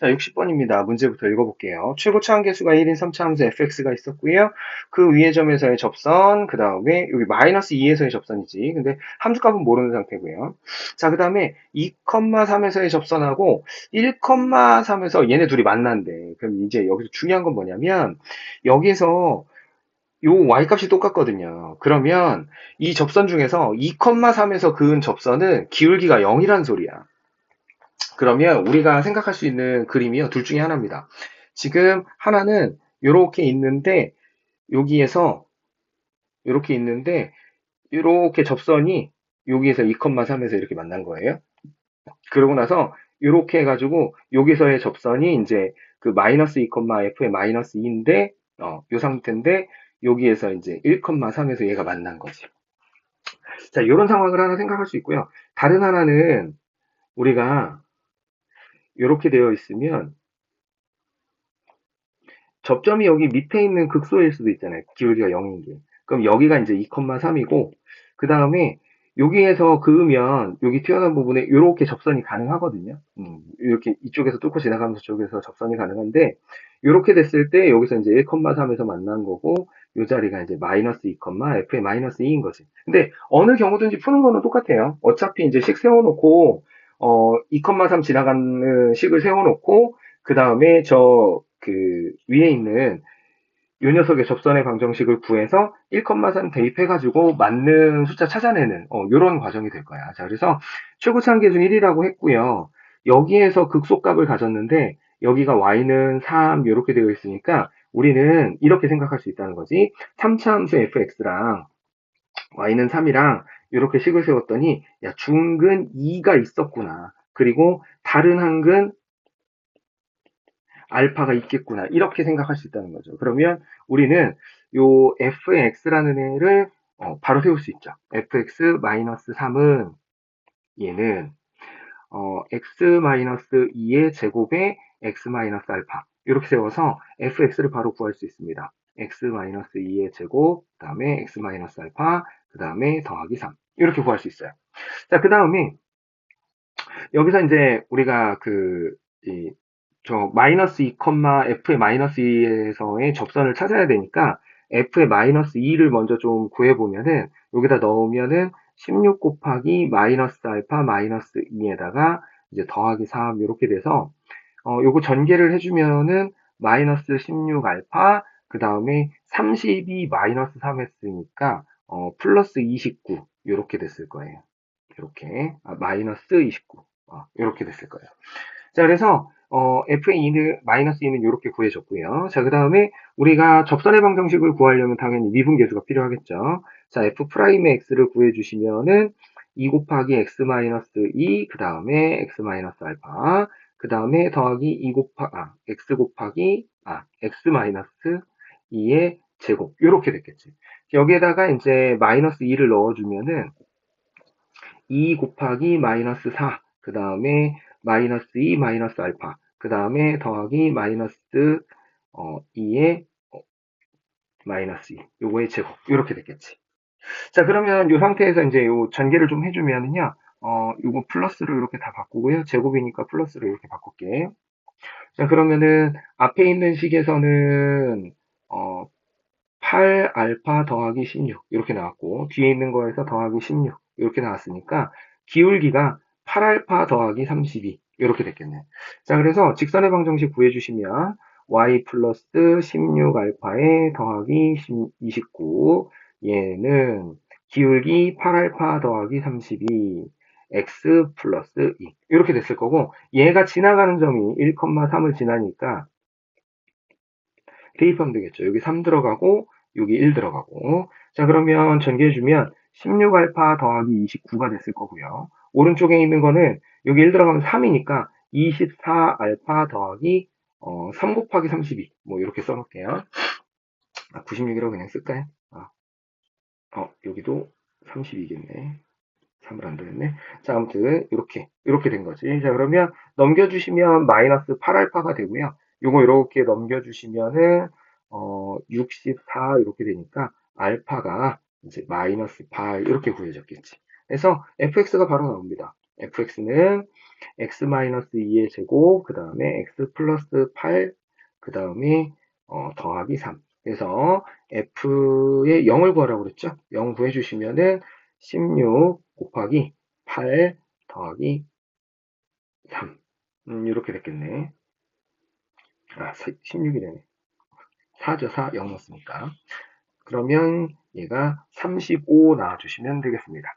자, 60번입니다. 문제부터 읽어볼게요. 최고 차 함계수가 1인 3차 함수 fx가 있었고요. 그 위의 점에서의 접선, 그 다음에 여기 마이너스 2에서의 접선이지. 근데 함수값은 모르는 상태고요. 자, 그 다음에 2,3에서의 접선하고 1,3에서 얘네 둘이 만난대. 그럼 이제 여기서 중요한 건 뭐냐면 여기에서 요 y값이 똑같거든요. 그러면 이 접선 중에서 2,3에서 그은 접선은 기울기가 0이란 소리야. 그러면 우리가 생각할 수 있는 그림이요. 둘 중에 하나입니다. 지금 하나는 이렇게 있는데 여기에서 이렇게 있는데 이렇게 접선이 여기에서 2,3에서 이렇게 만난 거예요. 그러고 나서 이렇게 해가지고 여기서의 접선이 이제 그 마이너스 2,f의 마이너스 2인데 어, 요 상태인데 여기에서 이제 1,3에서 얘가 만난 거지. 자, 이런 상황을 하나 생각할 수 있고요. 다른 하나는 우리가 이렇게 되어 있으면 접점이 여기 밑에 있는 극소일 수도 있잖아요. 기울기가 0인 게. 그럼 여기가 이제 2,3이고 그 다음에 여기에서 그으면 여기 튀어나온 부분에 이렇게 접선이 가능하거든요. 음, 이렇게 이쪽에서 뚫고 지나가면서 저쪽에서 접선이 가능한데 이렇게 됐을 때 여기서 이제 1,3에서 만난 거고 이 자리가 이제 마이너스 2, f의 마이너스 2인 거지. 근데 어느 경우든지 푸는 거는 똑같아요. 어차피 이제 식 세워놓고 어, 2,3 지나가는 식을 세워놓고, 그 다음에 저, 그, 위에 있는 요 녀석의 접선의 방정식을 구해서 1,3 대입해가지고 맞는 숫자 찾아내는, 어, 요런 과정이 될 거야. 자, 그래서 최고차항 계준 1이라고 했고요. 여기에서 극소값을 가졌는데, 여기가 y는 3, 이렇게 되어 있으니까, 우리는 이렇게 생각할 수 있다는 거지. 3차 함수 fx랑 y는 3이랑 이렇게 식을 세웠더니 야 중근 2가 있었구나. 그리고 다른 한근 알파가 있겠구나. 이렇게 생각할 수 있다는 거죠. 그러면 우리는 요 fx라는 애를 어, 바로 세울 수 있죠. fx-3은 얘는 어, x-2의 제곱에 x-알파 이렇게 세워서 fx를 바로 구할 수 있습니다. x-2의 제곱, 그 다음에 x-알파, 그 다음에 더하기 3. 이렇게 구할 수 있어요. 자, 그 다음에 여기서 이제 우리가 그, 이, 저 마이너스 2, f의 마이너스 2에서의 접선을 찾아야 되니까 f의 마이너스 2를 먼저 좀 구해보면은 여기다 넣으면은 16 곱하기 마이너스 알파 마이너스 2에다가 이제 더하기 3 이렇게 돼서 어, 요거 전개를 해주면은 마이너스 16 알파 그 다음에 32 마이너스 3 했으니까 어, 플러스 29 이렇게 됐을 거예요. 이렇게 아, 마이너스 29 어, 이렇게 됐을 거예요. 자 그래서 어, f의 2는 마이너스 2는 이렇게 구해졌고요. 자 그 다음에 우리가 접선의 방정식을 구하려면 당연히 미분계수가 필요하겠죠. 자 f 프라임의 x를 구해주시면은 2 곱하기 x 마이너스 2, 그 다음에 x 마이너스 알파, 그 다음에 더하기 2 곱하, 아, x 곱하기, 아, x 마이너스 2의 제곱. 이렇게 됐겠지. 여기에다가 이제 마이너스 2를 넣어주면은 2 곱하기 마이너스 4, 그 다음에 마이너스 2 마이너스 알파, 그 다음에 더하기 마이너스 어, 2의 어, 마이너스 2, 요거의 제곱. 이렇게 됐겠지. 자, 그러면 이 상태에서 이제 요 전개를 좀 해주면은요, 어, 요거 플러스로 이렇게 다 바꾸고요. 제곱이니까 플러스로 이렇게 바꿀게. 자, 그러면은 앞에 있는 식에서는 어, 8 알파 더하기 16 이렇게 나왔고 뒤에 있는 거에서 더하기 16 이렇게 나왔으니까 기울기가 8 알파 더하기 32 이렇게 됐겠네. 자 그래서 직선의 방정식 구해주시면 y 플러스 16 알파에 더하기 29 얘는 기울기 8 알파 더하기 32 x 플러스 2 이렇게 됐을 거고 얘가 지나가는 점이 1,3을 지나니까 대입하면 되겠죠. 여기 3 들어가고 여기 1 들어가고 자 그러면 전개해주면 16알파 더하기 29가 됐을 거고요. 오른쪽에 있는 거는 여기 1 들어가면 3이니까 24알파 더하기 어, 3 곱하기 32. 뭐 이렇게 써놓을게요. 아, 96이라고 그냥 쓸까요? 아, 어, 여기도 32겠네. 3을 안 더했네. 자, 아무튼 이렇게 이렇게 된 거지. 자, 그러면 넘겨주시면 마이너스 8알파가 되고요. 요거 이렇게 넘겨주시면은 어, 64 이렇게 되니까 알파가 이제 마이너스 8 이렇게 구해졌겠지. 그래서 fx가 바로 나옵니다. fx는 x-2의 제곱, 그 다음에 x 플러스 8, 그 다음에 어, 더하기 3. 그래서 f의 0을 구하라고 그랬죠? 0 구해주시면은 16 곱하기 8 더하기 3. 음, 이렇게 됐겠네. 아, 16이 되네. 4죠, 4. 0 넣었으니까. 그러면 얘가 35 나와주시면 되겠습니다.